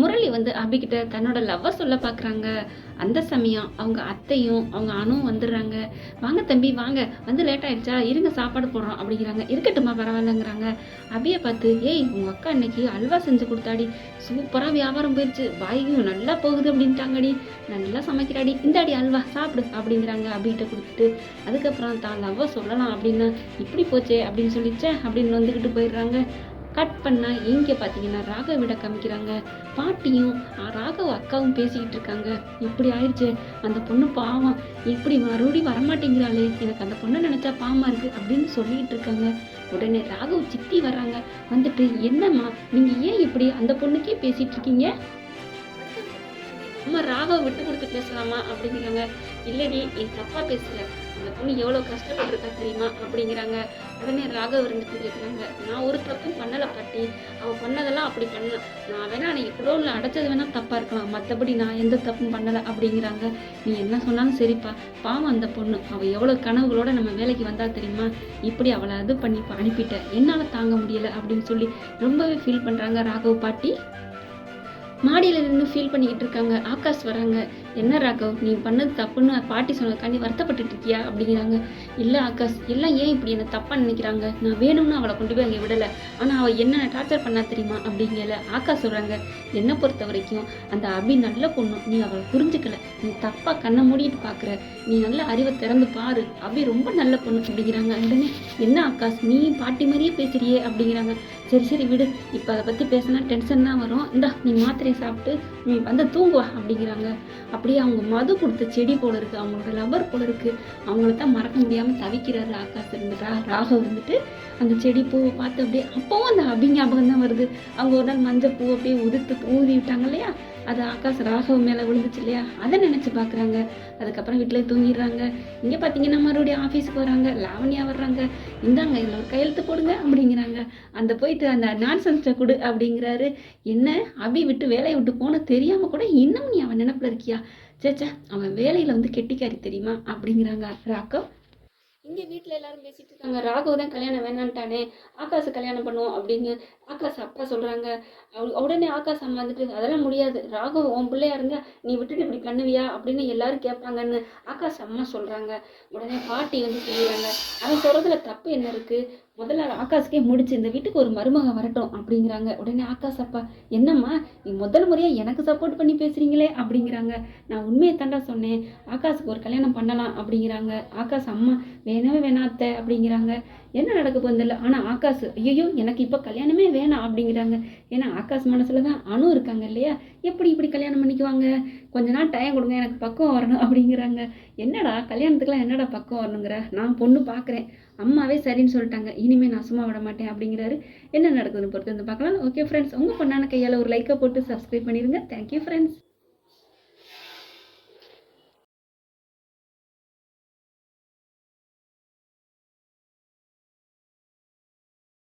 முரளி வந்து அபிகிட்ட தன்னோட லவ்வை சொல்ல பார்க்குறாங்க அந்த சமயம் அவங்க அத்தையும் அவங்க அணுவும் வந்துடுறாங்க. வாங்க தம்பி வாங்க. வந்து லேட் ஆயிடுச்சா? இருங்க சாப்பாடு போடுறோம் அப்படிங்கிறாங்க. இருக்கட்டுமா பரவாயில்லங்கிறாங்க. அபியை பார்த்து ஏய் உங்கள் அக்கா இன்னைக்கு அல்வா செஞ்சு கொடுத்தாடி. சூப்பராக வியாபாரம் போயிடுச்சு வாயும் நல்லா போகுது அப்படின்ட்டாங்கடி. நல்லா சமைக்கிறாடி. இந்தாடி அல்வா சாப்பிடு அப்படிங்கிறாங்க அபிகிட்ட கொடுத்துட்டு. அதுக்கப்புறம் தான் லவ்வை சொல்லலாம் அப்படின்னா இப்படி போச்சே அப்படின்னு சொல்லிச்சே அப்படின்னு வந்துக்கிட்டு போயிடுறாங்க. கட் பண்ணால் இங்கே பார்த்தீங்கன்னா ராகவிட காமிக்கிறாங்க. பாட்டியும் ஆ, ராகவ் அக்காவும் பேசிக்கிட்டு இருக்காங்க. இப்படி ஆயிடுச்சு. அந்த பொண்ணு பாவம். இப்படி மறுபடியும் வரமாட்டேங்கிறாளே. எனக்கு அந்த பொண்ணை நினச்சா பாவமாக இருக்குது அப்படின்னு சொல்லிட்டு இருக்காங்க. உடனே ராகவ் சித்தி வர்றாங்க. வந்துட்டு என்னம்மா நீங்கள் ஏன் இப்படி அந்த பொண்ணுக்கே பேசிகிட்டு இருக்கீங்க? அம்மா ராகவை விட்டு கொடுத்து பேசலாமா அப்படிங்கிறாங்க. இல்லடி நீ தப்பா பேசல அந்த பொண்ணு எவ்வளோ கஷ்டப்பட்டுருக்கா தெரியுமா அப்படிங்கிறாங்க. உடனே ராகவ் இருந்துட்டு கேட்குறாங்க நான் ஒரு தப்பும் பண்ணலை பாட்டி. அவள் பண்ணதெல்லாம் அப்படி பண்ணல நான் வேணா நீ குடோனில் அடைச்சது வேணால் தப்பாக இருக்கலாம். மற்றபடி நான் எந்த தப்பும் பண்ணலை அப்படிங்கிறாங்க. நீ என்ன சொன்னாலும் சரிப்பா. பாவம் அந்த பொண்ணு. அவள் எவ்வளோ கனவுகளோட நம்ம வேலைக்கு வந்தால் தெரியுமா? இப்படி அவளை இது பண்ணி இப்ப அனுப்பிட்டேன் என்னால் தாங்க முடியலை அப்படின்னு சொல்லி ரொம்பவே ஃபீல் பண்ணுறாங்க ராகவ் பாட்டி. மாடியில் நின்று ஃபீல் பண்ணிக்கிட்டு இருக்காங்க. ஆகாஷ் வராங்க. என்ன ராகவ் நீ பண்ணது தப்புன்னு பாட்டி சொன்னதுக்காண்டி வருத்தப்பட்டுட்டு இருக்கியா அப்படிங்கிறாங்க. இல்லை ஆகாஷ் எல்லாம் ஏன் இப்படி என்னை தப்பாக நினைக்கிறாங்க? நான் வேணும்னு அவளை கொண்டு போய் அங்கே விடலை. ஆனால் அவள் என்ன டார்ச்சர் பண்ணா தெரியுமா? அப்படிங்கல ஆகாஷ் சொல்கிறாங்க என்னை பொறுத்த வரைக்கும் அந்த அபி நல்ல பொண்ணு. நீ அவளை புரிஞ்சுக்கல. நீ தப்பாக கண்ணை மூடிட்டு பார்க்குற நீ நல்ல அறிவை திறந்து பாரு. அபி ரொம்ப நல்ல பொண்ணு அப்படிங்கிறாங்க. உடனே என்ன ஆகாஷ் நீ பாட்டி மாதிரியே பேசுறியே? அப்படிங்கிறாங்க. சரி சரி விடு. இப்போ அதை பற்றி பேசினா டென்ஷன் தான் வரும். இந்தா நீ மாத்திரையை சாப்பிட்டு நீ வந்து தூங்குவா அப்படிங்கிறாங்க. அப்படியே அவங்க மது கொடுத்த செடி போல இருக்கு அவங்களோட லவர் போல இருக்கு. அவங்கள தான் மறக்க முடியாமல் தவிக்கிறாரு ஆகாஷ் இருந்துட்டா. ராகவ் இருந்துட்டு அந்த செடி பூவை பார்த்து அப்படியே அப்பவும் அந்த அபி ஞாபகம் தான் வருது. அவங்க ஒரு நாள் மஞ்சள் பூ அப்படியே உதிர்த்து ஊதி விட்டாங்க இல்லையா? அது ஆகாஷ் ராகவ் மேலே விழுந்துச்சு இல்லையா? அதை நினச்சி பார்க்குறாங்க. அதுக்கப்புறம் வீட்டில் தூங்கிடுறாங்க. இங்கே பார்த்தீங்கன்னா மறுபடியும் ஆஃபீஸுக்கு வராங்க. லாவண்யா வர்றாங்க. இந்தாங்க இதில் ஒரு கையெழுத்து போடுங்க அப்படிங்கிறாங்க. அந்த போயிட்டு அந்த நான்சன்ஸை கொடு அப்படிங்கிறாரு. என்ன? அபி விட்டு வேலையை விட்டு போன தெரியாமல் கூட இன்னும் நீ அவன் நினப்பில் இருக்கியா? சேச்சா அவன் வேலையில் வந்து கெட்டிக்காரி தெரியுமா? அப்படிங்கிறாங்க. ராகவ் இங்கே வீட்டில் எல்லாரும் பேசிட்டு இருக்காங்க. ராகவ் தான் கல்யாணம் வேணான்ட்டானே. ஆகாஷை கல்யாணம் பண்ணுவோம் அப்படின்னு ஆகாஷ் அப்பா சொல்கிறாங்க உடனே ஆகாஷ் அம்மா வந்துட்டு அதெல்லாம் முடியாது. ராகவ் உன் பிள்ளையா இருந்தா நீ விட்டுட்டு இப்படி பண்ணுவியா? அப்படின்னு எல்லாரும் கேட்பாங்கன்னு ஆகாஷ் அம்மா சொல்கிறாங்க உடனே பாட்டி வந்து சொல்லிடுறாங்க. அவன் சொல்கிறதுல தப்பு என்ன இருக்குது முதல்ல ஆகாஷ்க்கே முடிச்சு இந்த வீட்டுக்கு ஒரு மருமக வரட்டும் அப்படிங்கிறாங்க. உடனே ஆகாஷ் அப்பா என்னம்மா நீ முதல் முறையாக எனக்கு சப்போர்ட் பண்ணி பேசுகிறீங்களே அப்படிங்கிறாங்க. நான் உண்மையை தாண்டா சொன்னேன். ஆகாஷுக்கு ஒரு கல்யாணம் பண்ணலாம் அப்படிங்கிறாங்க. ஆகாஷ் அம்மா வேணவே வேணாத்த அப்படிங்கிறாங்க. என்ன நடக்க போதில்ல ஆனால் ஆகாஷ் ஐயோ எனக்கு இப்போ கல்யாணமே வேணாம் அப்படிங்கிறாங்க. ஏன்னா ஆகாஷ் மனசில் தான் அணு இருக்காங்க இல்லையா? எப்படி இப்படி கல்யாணம் பண்ணிக்குவாங்க? கொஞ்ச நாள் டைம் கொடுங்க எனக்கு பக்கம் வரணும் அப்படிங்கிறாங்க. என்னடா கல்யாணத்துக்குலாம் என்னடா பக்கம் வரணுங்கிற? நான் பொண்ணு பார்க்குறேன் அம்மாவே சரின்னு சொல்லிட்டாங்க. இனிமேல் நான் சும்மா விட மாட்டேன் அப்படிங்கிறாரு. என்ன நடக்குதுன்னு பொறுத்து வந்து பார்க்கலாம். ஓகே ஃப்ரெண்ட்ஸ் உங்கள் பொண்ணான கையால் ஒரு லைக்கை போட்டு சப்ஸ்கிரைப் பண்ணிடுங்க தேங்க்யூ ஃப்ரெண்ட்ஸ்